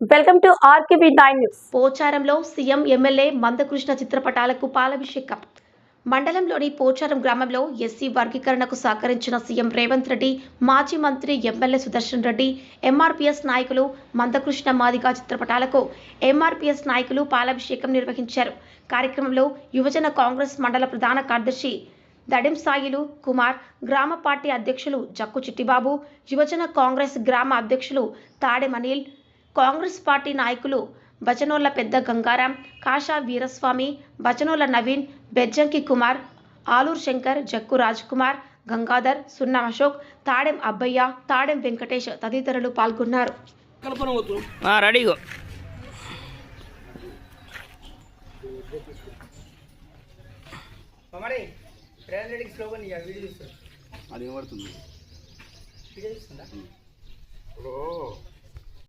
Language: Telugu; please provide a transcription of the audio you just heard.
Welcome to RKB nine news. పోచారంలో సీఎం ఎమ్మెల్యే మందకృష్ణ చిత్రపటాలకు పాలాభిషేకం. మండలంలోని పోచారం గ్రామంలో ఎస్సీ వర్గీకరణకు సహకరించిన సీఎం రేవంత్ రెడ్డి మాజీ మంత్రి ఎమ్మెల్యే సుదర్శన్ రెడ్డి ఎంఆర్పీఎస్ నాయకులు మందకృష్ణ మాదిగా చిత్రపటాలకు ఎంఆర్పీఎస్ నాయకులు పాలాభిషేకం నిర్వహించారు. కార్యక్రమంలో యువజన కాంగ్రెస్ మండల ప్రధాన కార్యదర్శి దడెం సాయిలు కుమార్ గ్రామ పార్టీ అధ్యక్షులు జక్కు చిట్టిబాబు యువజన కాంగ్రెస్ గ్రామ అధ్యక్షులు తాడెమనీల్ కాంగ్రెస్ పార్టీ నాయకులు బచనోళ్ళ పెద్ద గంగారాం కాషా వీరస్వామి బచనోళ్ళ నవీన్ బెజ్జంకి కుమార్ ఆలూర్ శంకర్ జక్కు రాజ్ కుమార్ గంగాధర్ సున్నా అశోక్ తాడెం అబ్బయ్య తాడెం వెంకటేష్ తదితరులు పాల్గొన్నారు. అది